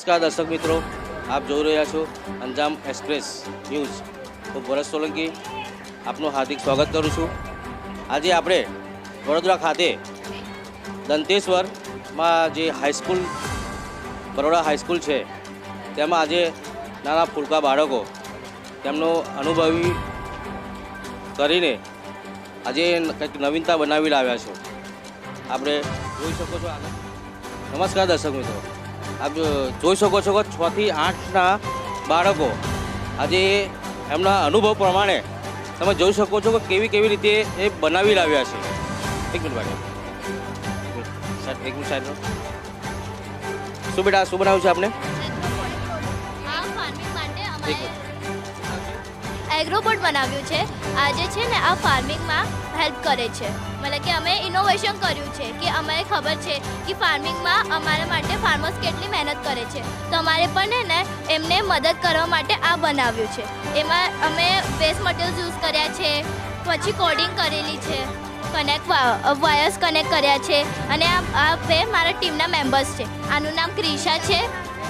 નમસ્કાર દર્શક મિત્રો, આપ જોઈ રહ્યા છો અંજામ એક્સપ્રેસ ન્યૂઝ. હું ભરત સોલંકી, આપનું હાર્દિક સ્વાગત કરું છું. આજે આપણે વડોદરા ખાતે દંતેશ્વરમાં જે હાઈસ્કૂલ બરોડા હાઈસ્કૂલ છે, તેમાં આજે નાના ફૂલકા બાળકો તેમનો અનુભવી કરીને આજે કંઈક નવીનતા બનાવી લાવ્યા છે. આપણે જોઈ શકો છો આગળ. નમસ્કાર દર્શક મિત્રો. આપ જો- જોઈ શકો છો કે છ થી આઠના બાળકો આજે એમના અનુભવ પ્રમાણે તમે જોઈ શકો છો કે કેવી કેવી રીતે એ બનાવી લાવ્યા છે. એક મિનિટ માટે એક મિનિટ સાહેબ. શું બેટા શું બનાવ્યું છે આપને? આ ફાર્મિંગ એગ્રોબોટ બનાવ્યું છે. આજે છે ને આ ફાર્મિંગમાં હેલ્પ કરે છે. મતલબ કે અમે ઇનોવેશન કર્યું છે, કે અમને ખબર છે કે ફાર્મિંગમાં અમારા માટે ફાર્મર્સ કેટલી મહેનત કરે છે. તો અમારે પણ ને એમને મદદ કરવા માટે આ બનાવ્યું છે. એમાં અમે વેસ્ટ મટીરિયલ્સ યુઝ કર્યા છે, પછી કોડિંગ કરેલી છે કનેક્ટ વાયર્સ કનેક્ટ કર્યા છે, અને આ આ બે મારા ટીમના મેમ્બર્સ છે. આનું નામ ક્રિશા છે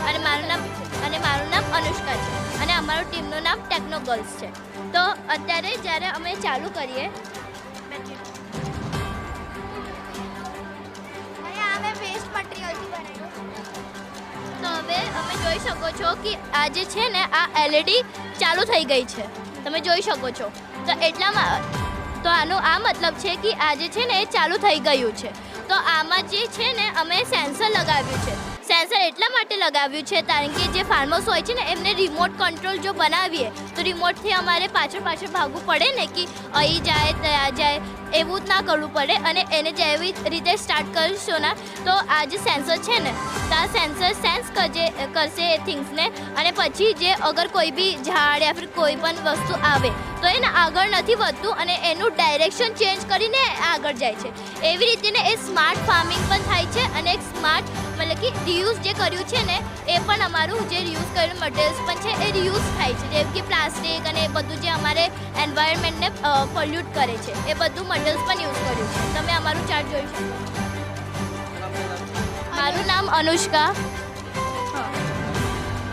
અને મારું નામ, અને મારું નામ અનુષ્કા છે. અને અમારું ટીમનું નામ ટેકનો ગર્લ્સ છે. તો અત્યારે જ્યારે અમે ચાલુ કરીએ જોઈ શકો છો કે આજે છે ને, આ એલઈડી ચાલુ થઈ ગઈ છે. તમે જોઈ શકો છો. તો એટલામાં, તો આનો આ મતલબ છે કે આજે છે ને, એ ચાલુ થઈ ગયું છે. તો આમાં જે છે ને, અમે સેન્સર લગાવ્યું છે. સેન્સર એટલા માટે લગાવ્યું છે કારણ કે જે ફાર્મર્સ હોય છે ને, એમને રિમોટ કંટ્રોલ જો બનાવીએ, તો રિમોટથી અમારે પાછળ પાછળ ભાગવું પડે ને, કે અહીં જાય, ત્યાં જાય એવું જ ના કરવું પડે અને એને જેવી રીતે સ્ટાર્ટ કરશો ને, તો આ જે સેન્સર છે ને, તો આ સેન્સર સેન્સ કરજે, કરશે એ થિંગ્સને અને પછી જે અગર કોઈ બી ઝાડ યા ફિર કોઈ પણ વસ્તુ આવે, તો એને આગળ નથી વધતું અને એનું ડાયરેક્શન ચેન્જ કરીને આગળ જાય છે. એવી રીતે ને એ સ્માર્ટ ફાર્મિંગ પણ થાય છે અને એક સ્માર્ટ મતલબ કે રિયુઝ જે કર્યું છે ને, એ પણ અમારું જે રિયુઝ કરેલું મટીરિયલ્સ પણ છે, એ રિયુઝ થાય છે. જેમ કે પ્લાસ્ટિક અને એ બધું જે અમારે એન્વાયરમેન્ટને પોલ્યુટ કરે છે, એ બધું મટીરિયલ્સ પણ યુઝ કર્યું. છે તમે અમારું ચાર્ટ જોઈ શકો. મારું નામ અનુષ્કા.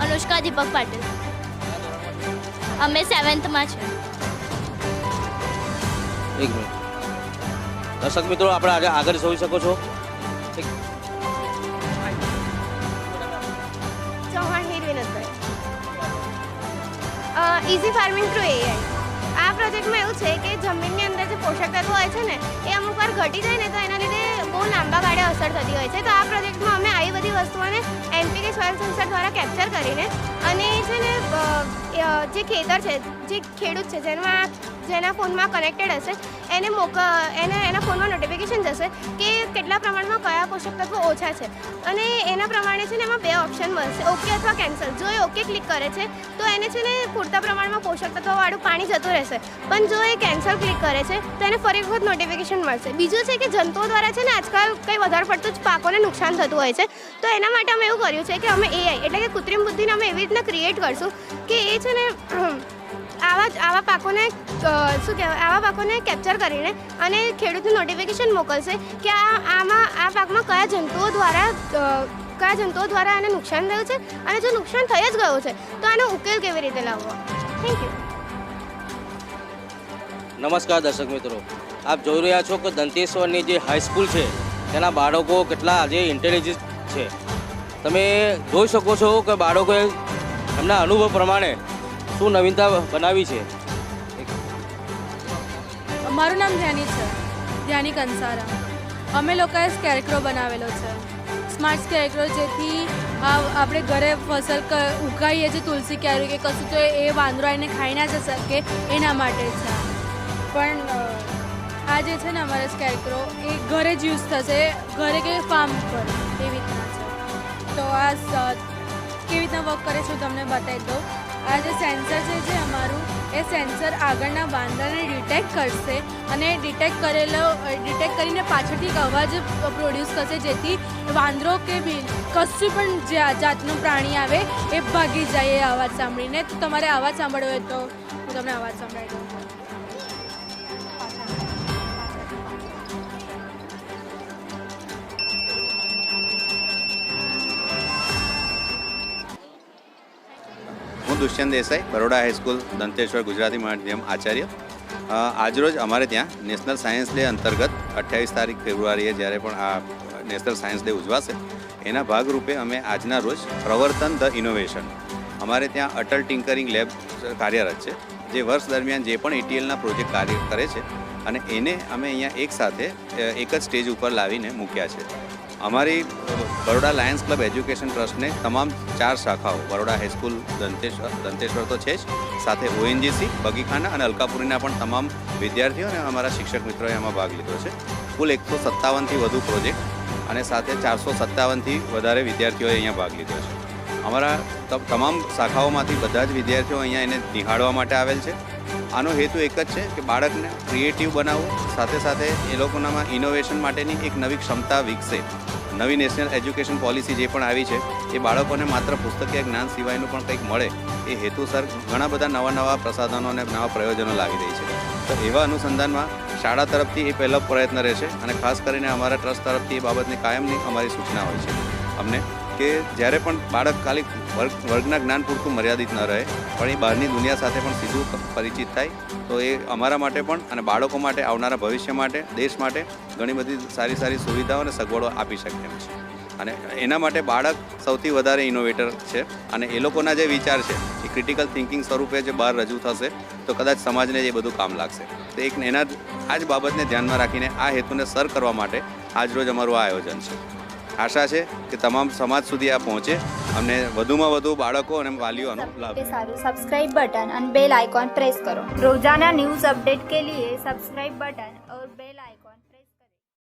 અનુષ્કા દીપક પાટીલ. અમે સેવન્થમાં છે. એક મિનિટ. દર્શક મિત્રો આપણે આજે આગળ જોઈ શકો છો. Chauhan Heer Vinodbhai easy farming through AI આ પ્રોજેક્ટમાં એવું છે કે જમીનની અંદર પોષક તત્વો હોય છે ને, એ અમુક વાર ઘટી જાય ને તો એના લીધે બહુ લાંબા ગાળે અસર થતી હોય છે. તો આ પ્રોજેક્ટમાં અમે આવી બધી વસ્તુઓને એનપીકે સોઇલ સેન્સર દ્વારા કેપ્ચર કરીને અને એ છે ને જે ખેતર છે, જે ખેડૂત છે, જેમાં, જેના ફોનમાં કનેક્ટેડ હશે, એને મોક, એને, એના ફોનમાં નોટિફિકેશન જશે કે કેટલા પ્રમાણમાં કયા પોષક તત્વો ઓછા છે. અને એના પ્રમાણે છે ને એમાં બે ઓપ્શન મળશે ઓકે અથવા કેન્સલ જો એ ઓકે ક્લિક કરે છે, તો એને છે ને પૂરતા પ્રમાણમાં પોષક તત્વોવાળું પાણી જતું રહેશે. પણ જો એ કેન્સલ ક્લિક કરે છે, તો એને ફરી વખત નોટિફિકેશન મળશે. બીજું છે કે જંતુઓ દ્વારા છે ને આજકાલ કંઈ વધારે પડતું જ પાકોને નુકસાન થતું હોય છે. તો એના માટે અમે એવું કર્યું છે કે અમે એઆઈ એટલે કે કૃત્રિમ બુદ્ધિને અમે એવી રીતના ક્રિએટ કરશું કે એ છે ને, આવા આવા પાકોને શું કહેવાય, આવા પાકોને કેપ્ચર કરીને અને ખેડૂતને નોટિફિકેશન મોકલશે કે આ આમાં આ પાકમાં કયા જંતુઓ દ્વારા કયા જંતુઓ દ્વારા આને નુકસાન થયું છે અને જો નુકસાન થઈ જ ગયું છે, તો આનો ઉકેલ કેવી રીતે લાવવો? થેન્ક યુ નમસ્કાર દર્શક મિત્રો. આપ જોઈ રહ્યા છો કે દંતેશ્વરની જે હાઈસ્કૂલ છે, તેના બાળકો કેટલા આજે ઇન્ટેલિજન્ટ છે. તમે જોઈ શકો છો કે બાળકોએ એમના અનુભવ પ્રમાણે શું નવીનતા બનાવી છે? મારું નામ ધ્યાની છે. ધ્યાની કંસારા. અમે લોકોએ સ્કેરક્રો બનાવેલો છે. સ્માર્ટ સ્કેરક્રો જેથી આપણે ઘરે ફસલ ઉગાડીએ છીએ તુલસી કેરી કે કશું, તો એ વાંદરો એને ખાઈ ના જ શકે એના માટે છે. પણ આ જે છે ને અમારે સ્કેરક્રો એ ઘરે જ યુઝ થશે. ઘરે કે ફાર્મ પર, એવી રીતના છે. તો આ કેવી રીતના વર્ક કરે છે તમને બતાવી દઉં. આ જે સેન્સર છે જે અમારું, એ સેન્સર આગળના વાંદરાને ડિટેક્ટ કરશે અને ડિટેક્ટ કરેલો ડિટેક્ટ કરીને પાછળથી એક અવાજ પ્રોડ્યુસ કરશે જેથી વાંદરો કે બી, કશું પણ જાતનું પ્રાણી આવે, એ ભાગી જાય એ અવાજ સાંભળીને. તો તમારે અવાજ સાંભળવો હોય તો હું તમને અવાજ સંભળાવી દઉં. હું દુષ્યંત દેસાઈ, બરોડા હાઈસ્કૂલ, દંતેશ્વર, ગુજરાતી માધ્યમ આચાર્ય. આજરોજ અમારે ત્યાં નેશનલ સાયન્સ ડે અંતર્ગત અઠ્યાવીસ તારીખ ફેબ્રુઆરીએ જ્યારે પણ આ નેશનલ સાયન્સ ડે ઉજવાશે, એના ભાગરૂપે અમે આજના રોજ પ્રવર્તન ધ ઇનોવેશન, અમારે ત્યાં અટલ ટિંકરિંગ લેબ કાર્યરત છે, જે વર્ષ દરમિયાન જે પણ એટીએલના પ્રોજેક્ટ કાર્ય કરે છે, અને એને અમે અહીંયા એક સાથે એક જ સ્ટેજ ઉપર લાવીને મૂક્યા છે. અમારી બરોડા લાયન્સ ક્લબ એજ્યુકેશન ટ્રસ્ટને તમામ ચાર શાખાઓ, બરોડા હાઈસ્કૂલ દંતેશ્વર દંતેશ્વર તો છે જ, સાથે ઓએનજીસી, બગીખાના અને અલકાપુરીના પણ તમામ વિદ્યાર્થીઓ અને અમારા શિક્ષક મિત્રોએ એમાં ભાગ લીધો છે. કુલ એકસો સત્તાવનથી વધુ પ્રોજેક્ટ અને સાથે ચારસો સત્તાવનથી વધારે વિદ્યાર્થીઓએ અહીંયા ભાગ લીધો છે. અમારા તમામ શાખાઓમાંથી બધા જ વિદ્યાર્થીઓ અહીંયા એને નિહાળવા માટે આવેલ છે. આનો હેતુ એક જ છે કે બાળકને ક્રિએટિવ બનાવવું, સાથે સાથે એ લોકોનામાં ઇનોવેશન માટેની એક નવી ક્ષમતા વિકસે. નવી નેશનલ એજ્યુકેશન પોલિસી જે પણ આવી છે, એ બાળકોને માત્ર પુસ્તકીય જ્ઞાન સિવાયનું પણ કંઈક મળે, એ હેતુસર ઘણા બધા નવા નવા પ્રસાધનો અને નવા પ્રયોજનો લાવી રહી છે. તો એવા અનુસંધાનમાં શાળા તરફથી એ પહેલો પ્રયત્ન રહેશે અને ખાસ કરીને અમારા ટ્રસ્ટ તરફથી એ બાબતની કાયમની અમારી સૂચના હોય છે. અમને કે જ્યારે પણ બાળક ખાલી વર્ગ, વર્ગના જ્ઞાન પૂરતું મર્યાદિત ન રહે, પણ એ બહારની દુનિયા સાથે પણ સીધું પરિચિત થાય, તો એ અમારા માટે પણ અને બાળકો માટે, આવનારા ભવિષ્ય માટે, દેશ માટે ઘણી બધી સારી સારી સુવિધાઓ અને સગવડો આપી શકે એમ છે. અને એના માટે બાળક સૌથી વધારે ઇનોવેટર છે અને એ લોકોના જે વિચાર છે, એ ક્રિટિકલ થિંકિંગ સ્વરૂપે જે બહાર રજૂ થશે, તો કદાચ સમાજને એ બધું કામ લાગશે. તો એક એના આ જ બાબતને ધ્યાનમાં રાખીને આ હેતુને સર કરવા માટે આજ રોજ અમારું આ આયોજન છે. આશા છે કે તમામ સમાજ સુધી આ પહોંચે અને વધુમાં વધુ બાળકો અને વાલીઓનો લાભ સારું. સબસ્ક્રાઇબ બટન અને બેલ આઇકોન પ્રેસ કરો. રોજાના ન્યૂઝ અપડેટ કે લીએ સબસ્ક્રાઇબ બટન